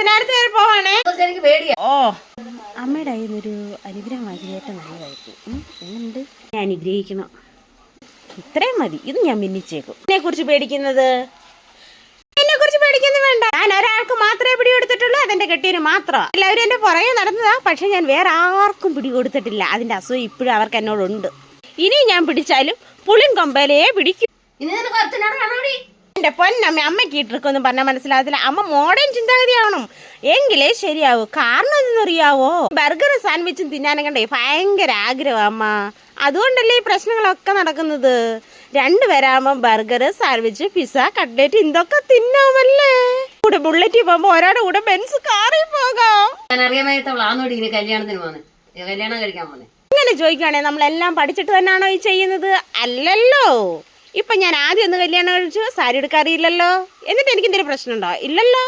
പത്തനായിരത്തി വരെ പോവാണേ. എനിക്ക് പേടിയാ. ഓ. അമ്മയുടെ കയ്യിൽ നിന്നൊരു നല്ലതായിരിക്കും. ഞാൻ അനുഗ്രഹിക്കണം. ഇത്രയും മതി. ഇത് ഞാൻ മിന്നിച്ചേക്കും. എന്നെ കുറിച്ച് പേടിക്കുന്നത്? എന്നെ കുറിച്ച് പേടിക്കുന്നത് വേണ്ട. ഞാൻ ഒരാൾക്ക് മാത്രമേ പിടികൊടുത്തിട്ടുള്ളൂ അതെന്റെ കെട്ടിയന് മാത്രം. എല്ലാവരും എന്റെ പുറകെ നടന്നതാ. പക്ഷെ ഞാൻ വേറെ ആർക്കും പിടികൊടുത്തിട്ടില്ല. അതിന്റെ അസുഖം ഇപ്പോഴും അവർക്ക് എന്നോടുണ്ട്. ഇനി ഞാൻ പിടിച്ചാലും പുളിയും കൊമ്പലയെ പിടിക്കും. ഇനി നിനക്ക് എന്റെ പൊന്നമ്മ അമ്മയ്ക്ക് ഇട്ടിരിക്കൊന്നും പറഞ്ഞാൽ മനസ്സിലാകത്തില്ല. അമ്മ മോഡേൺ ചിന്താഗതിയാവണം. എങ്കിലേ ശരിയാവൂ. കാരണം എന്തെന്നറിയാവോ? ബർഗറും സാൻഡ്വിച്ചും തിന്നാനും കണ്ടേ ഭയങ്കര ആഗ്രഹം അമ്മ. അതുകൊണ്ടല്ലേ ഈ പ്രശ്നങ്ങളൊക്കെ നടക്കുന്നത്? രണ്ടുപേരാകുമ്പോൾ ബർഗർ സാൻഡ്വിച്ച് പിസ്സ കട്ട്ലേറ്റ് ഇതൊക്കെ തിന്നാമല്ലേ? കൂടെ ബുള്ളറ്റിൽ പോകുമ്പോ ഒരാളുടെ കൂടെ ബെൻസ് കാറിൽ പോകാം. ഞാൻ അറിയാമായിട്ടവളാന്നോടി ഇനി കല്യാണത്തിന് കല്യാണം കഴിക്കാൻ ഇങ്ങനെ ചോദിക്കുകയാണെങ്കിൽ നമ്മളെല്ലാം പഠിച്ചിട്ട് തന്നെയാണോ ഈ ചെയ്യുന്നത്? അല്ലല്ലോ. ഇപ്പൊ ഞാൻ ആദ്യം ഒന്ന് കല്യാണം കഴിച്ചു സാരി എടുക്കാൻ അറിയില്ലല്ലോ. എന്നിട്ട് എനിക്ക് എന്തെങ്കിലും പ്രശ്നമുണ്ടോ? ഇല്ലല്ലോ?